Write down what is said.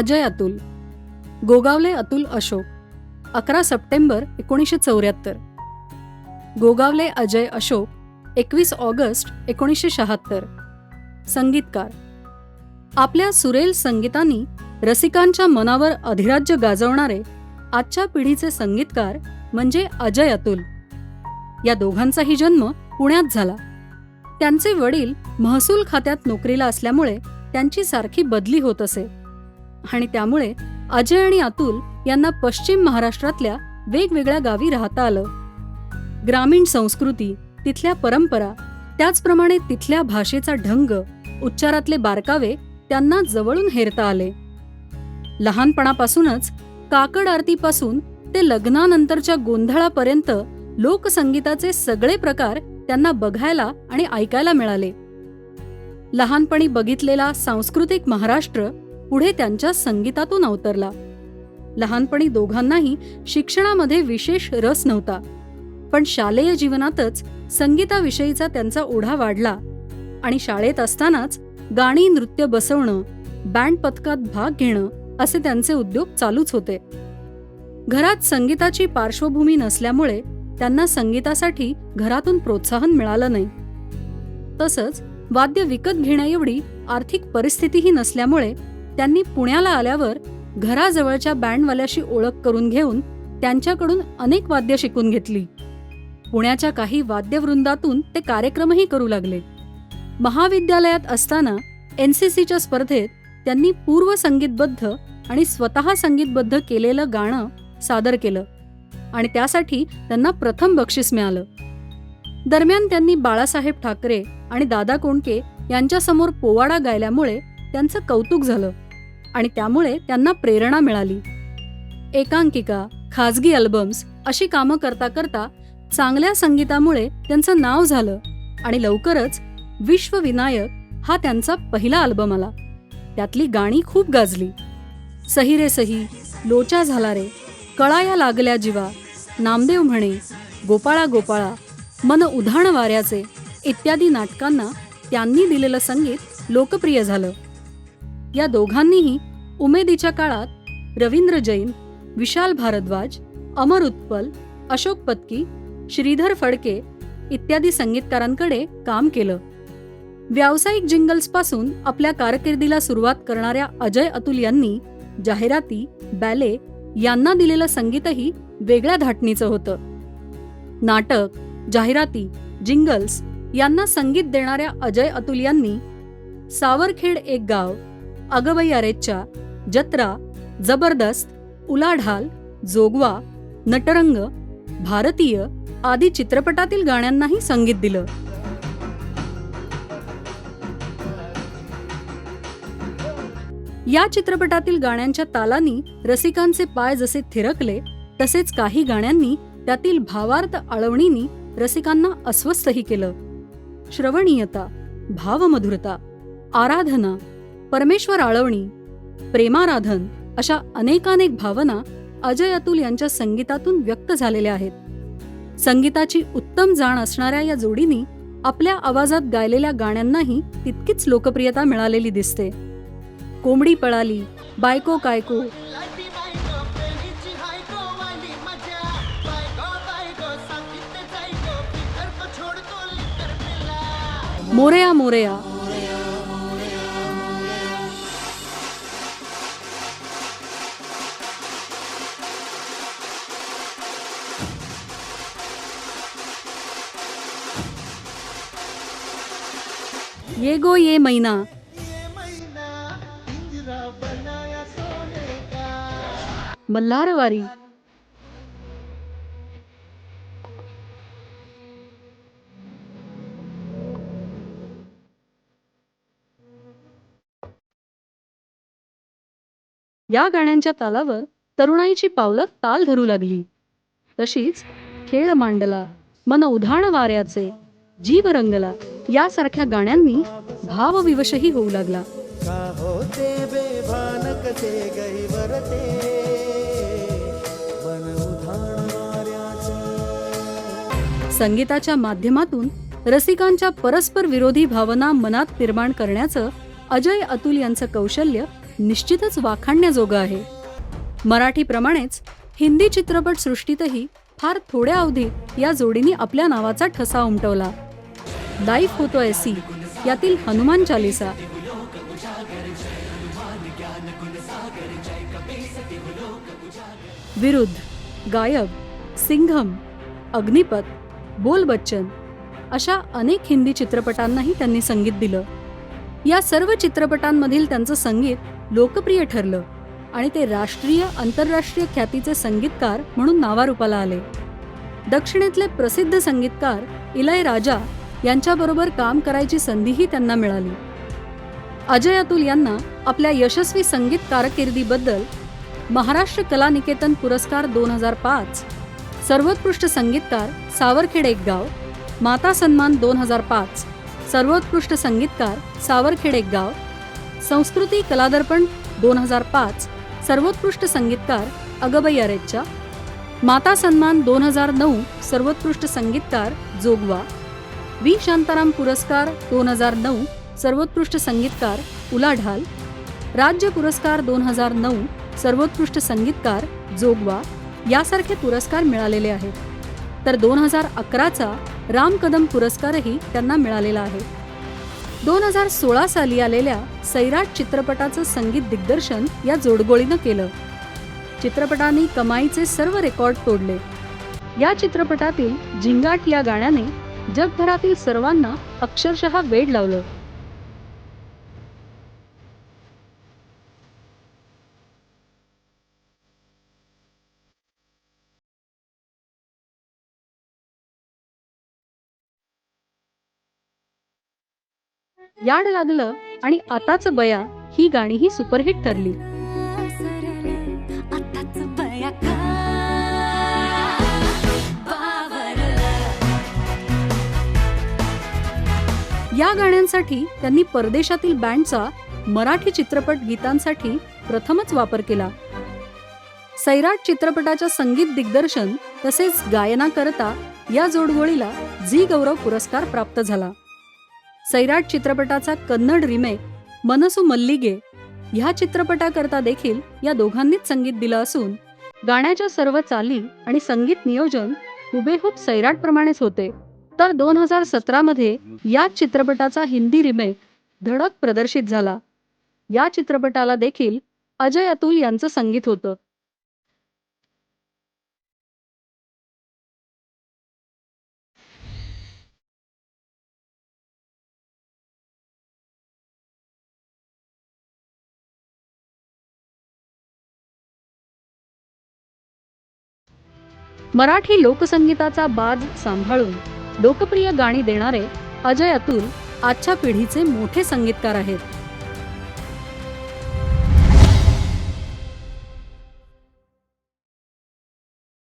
अजय अतुल. गोगावले अतुल अशोक. अकरा सप्टेंबर एकोणीसशे चौऱ्याहत्तर. गोगावले अजय अशोक एकवीस ऑगस्ट एकोणीसशे शहात्तर. संगीतकार. आपल्या सुरेल संगीतानी रसिकांच्या मनावर अधिराज्य गाजवणारे आजच्या पिढीचे संगीतकार म्हणजे अजय अतुल. या दोघांचाही जन्म पुण्यात झाला. त्यांचे वडील महसूल खात्यात नोकरीला असल्यामुळे त्यांची सारखी बदली होत असे. आणि त्यामुळे अजय आणि अतुल यांना पश्चिम महाराष्ट्रातल्या वेगवेगळ्या गावी राहता आलं. ग्रामीण संस्कृती तिथल्या परंपरा त्याचप्रमाणे तिथल्या भाषेचा ढंग उच्चारातले बारकावे त्यांना जवळून हेरता आले. लहानपणापासूनच काकड आरतीपासून ते लग्नानंतरच्या गोंधळापर्यंत लोकसंगीताचे सगळे प्रकार त्यांना बघायला आणि ऐकायला मिळाले. लहानपणी बघितलेला सांस्कृतिक महाराष्ट्र पुढे त्यांच्या संगीतातून अवतरला. लहानपणी दोघांनाही शिक्षणामध्ये विशेष रस नव्हता. पण शालेय जीवनातच संगीताविषयीचा त्यांचा ओढा वाढला आणि शाळेत असतानाच गाणी नृत्य बसवणं बँड पथकात भाग घेणं असे त्यांचे उद्योग चालूच होते. घरात संगीताची पार्श्वभूमी नसल्यामुळे त्यांना संगीतासाठी घरातून प्रोत्साहन मिळालं नाही. तसंच वाद्य विकत घेण्याएवढी आर्थिक परिस्थितीही नसल्यामुळे त्यांनी पुण्याला आल्यावर घराजवळच्या बँडवाल्याशी ओळख करून घेऊन त्यांच्याकडून अनेक वाद्य शिकून घेतली. पुण्याच्या काही वाद्यवृंदातून ते कार्यक्रमही करू लागले. महाविद्यालयात असताना एन सी सीच्या स्पर्धेत त्यांनी पूर्व संगीतबद्ध आणि स्वतः संगीतबद्ध केलेलं गाणं सादर केलं आणि त्यासाठी त्यांना प्रथम बक्षीस मिळालं. दरम्यान त्यांनी बाळासाहेब ठाकरे आणि दादा कोंडके यांच्यासमोर पोवाडा गायल्यामुळे त्यांचं कौतुक झालं आणि त्यामुळे त्यांना प्रेरणा मिळाली. एकांकिका खाजगी अल्बम्स अशी कामं करता करता चांगल्या संगीतामुळे त्यांचं नाव झालं आणि लवकरच विश्वविनायक हा त्यांचा पहिला अल्बम आला. त्यातली गाणी खूप गाजली. सही रे सही लोचा झाला रे कळाया लागल्या जीवा नामदेव म्हणे गोपाळा गोपाळा मन उधाण वाऱ्याचे इत्यादी नाटकांना त्यांनी दिलेलं संगीत लोकप्रिय झालं. या दोघांनीही उमेदीच्या काळात रवींद्र जैन विशाल भारद्वाज अमर उत्पल अशोक पत्की श्रीधर फडके इत्यादी संगीतकारांकडे काम केलं. व्यावसायिक जिंगल्सपासून आपल्या कारकिर्दीला सुरुवात करणाऱ्या अजय अतुल यांनी जाहिराती बॅले यांना दिलेलं संगीतही वेगळ्या धाटणीचं होतं. नाटक जाहिराती जिंगल्स यांना संगीत देणाऱ्या अजय अतुल यांनी सावरखेड एक गाव अगबई अरेच्चा जत्रा जबरदस्त उलाढाल जोगवा नटरंग भारतीय आदी चित्रपटातील गाण्यांनाही संगीत दिलं. या चित्रपटातील गाण्यांच्या तालांनी रसिकांचे पाय जसे थिरकले तसेच काही गाण्यांनी त्यातील भावार्थ आळवणींनी रसिकांना अस्वस्थही केलं. श्रवणीयता भावमधुरता आराधना परमेश्वर आळवणी प्रेमाराधन अशा अनेकानेक भावना अजय अतुल यांच्या संगीतातून व्यक्त झालेल्या आहेत. संगीताची उत्तम जाण असणाऱ्या या जोडीनी आपल्या आवाजात गायलेल्या गाण्यांनाही तितकीच लोकप्रियता मिळालेली दिसते. कोंबडी पळाली बायको कायको. मोरया मोरया ये गो ये मैना मल्हारवारी या गाण्यांच्या तालावर तरुणाईची पावलं ताल धरू लागली. तशीच खेळ मांडला मन उधाण वाऱ्याचे जीव रंगला यासारख्या गाण्यांनी भावविवशही होऊ लागला. संगीताच्या माध्यमातून रसिकांच्या परस्पर विरोधी भावना मनात निर्माण करण्याचं अजय अतुल यांचं कौशल्य निश्चितच वाखाणण्याजोगं आहे. मराठीप्रमाणेच हिंदी चित्रपट सृष्टीतही फार थोड्या अवधीत या जोडीने आपल्या नावाचा ठसा उमटवला. लाईफ होतो ऐसी यातील हनुमान चालिसा. विरुद्ध गायब सिंघम अग्निपथ बोल बच्चन अशा अनेक हिंदी चित्रपटांनाही त्यांनी संगीत दिलं. या सर्व चित्रपटांमधील त्यांचं संगीत लोकप्रिय ठरलं आणि ते राष्ट्रीय आंतरराष्ट्रीय ख्यातीचे संगीतकार म्हणून नावारूपाला आले. दक्षिणेतले प्रसिद्ध संगीतकार इलय राजा यांच्याबरोबर काम करायची संधीही त्यांना मिळाली. अजय अतुल यांना आपल्या यशस्वी संगीत कारकिर्दीबद्दल महाराष्ट्र कला निकेतन पुरस्कार दोन हजार पाच सर्वोत्कृष्ट संगीतकार सावरखेड एक गाव माता सन्मान दोन हजार पाच सर्वोत्कृष्ट संगीतकार सावरखेड एक गाव संस्कृती कलादर्पण दोन हजार पाच सर्वोत्कृष्ट संगीतकार अगबई अरेच्चा माता सन्मान दोन हजार नऊ सर्वोत्कृष्ट संगीतकार जोगवा व्ही. शांताराम पुरस्कार दोन हजार नऊ सर्वोत्कृष्ट संगीतकार उलाढाल. राज्य पुरस्कार दोन हजार नऊ सर्वोत्कृष्ट संगीतकार जोगवा. यासारखे पुरस्कार मिळालेले आहेत. तर दोन हजार अकराचा राम कदम पुरस्कारही त्यांना मिळालेला आहे. दोन हजार सोळा साली आलेल्या सैराट चित्रपटाचं संगीत दिग्दर्शन या जोडगोळीनं केलं. चित्रपटाने कमाईचे सर्व रेकॉर्ड तोडले. या चित्रपटातील झिंगाट या गाण्याने जगभरातील सर्वांना अक्षरशः वेड लावलं. याड लागलं आणि आताच बया ही गाणीही सुपरहिट ठरली. या गाण्यांसाठी त्यांनी परदेशातील बँडचा मराठी चित्रपट गीतांसाठी प्रथमच वापर केला. सैराट चित्रपटाच्या संगीत दिग्दर्शन तसेच गायनाकरता या जोडगोळीला झी गौरव पुरस्कार प्राप्त झाला. सैराट चित्रपटाचा कन्नड रिमेक मनसू मल्लिगे ह्या चित्रपटाकरता देखील या दोघांनीच संगीत दिलं असून गाण्याच्या सर्व चाली आणि संगीत नियोजन हुबेहूब सैराटप्रमाणेच होते. तर दोन हजार सतरामध्ये या चित्रपटाचा हिंदी रिमेक धडक प्रदर्शित झाला. या चित्रपटाला देखील अजय अतुल यांचं संगीत होतं. मराठी लोकसंगीताचा बाज सांभाळून लोकप्रिय गाणी देणारे अजय अतुल आजच्या पिढीचे मोठे संगीतकार आहेत.